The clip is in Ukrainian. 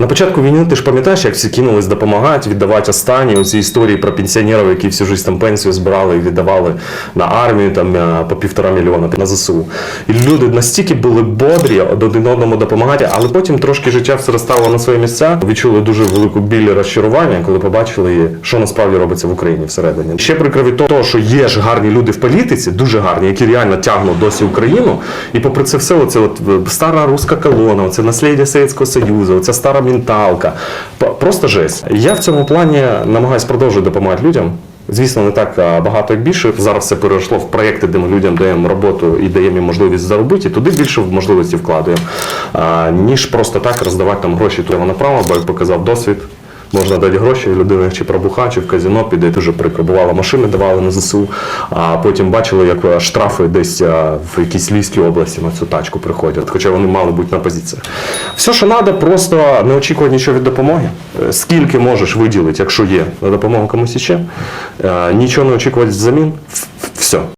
На початку війни ти ж пам'ятаєш, як всі кинулись допомагати, віддавати останні оці історії про пенсіонерів, які всю життя там пенсію збирали і віддавали на армію там по півтора мільйона на ЗСУ. І люди настільки були бодрі один одному допомагати, але потім трошки життя все розставило на свої місця. Відчули дуже велику біль розчарування, коли побачили, що насправді робиться в Україні всередині. Ще прикро від того, що є ж гарні люди в політиці, дуже гарні, які реально тягнуть досі Україну. І попри це все, оце от е, стара руська колона, оце наслідя Совєтського Союзу, оця стара менталка. Просто жесть. Я в цьому плані намагаюсь продовжувати допомагати людям. Звісно, не так багато, як більше. Зараз це перейшло в проєкти, де ми людям даємо роботу і даємо їм можливість заробити, і туди більше можливості вкладаємо, ніж просто так роздавати там гроші туди направо, бо як показав досвід. Можна дати гроші людині чи пробуха, чи в казино піде дуже прикро. Бувало, машини давали на ЗСУ, а потім бачили, як е, штрафи десь е, в якійсь Львівській області на цю тачку приходять, хоча вони мали бути на позиціях. Все, що треба, просто не очікувати нічого від допомоги. Е, Скільки можеш виділити, якщо є на допомогу комусь іще, нічого не очікувати взамін. Все.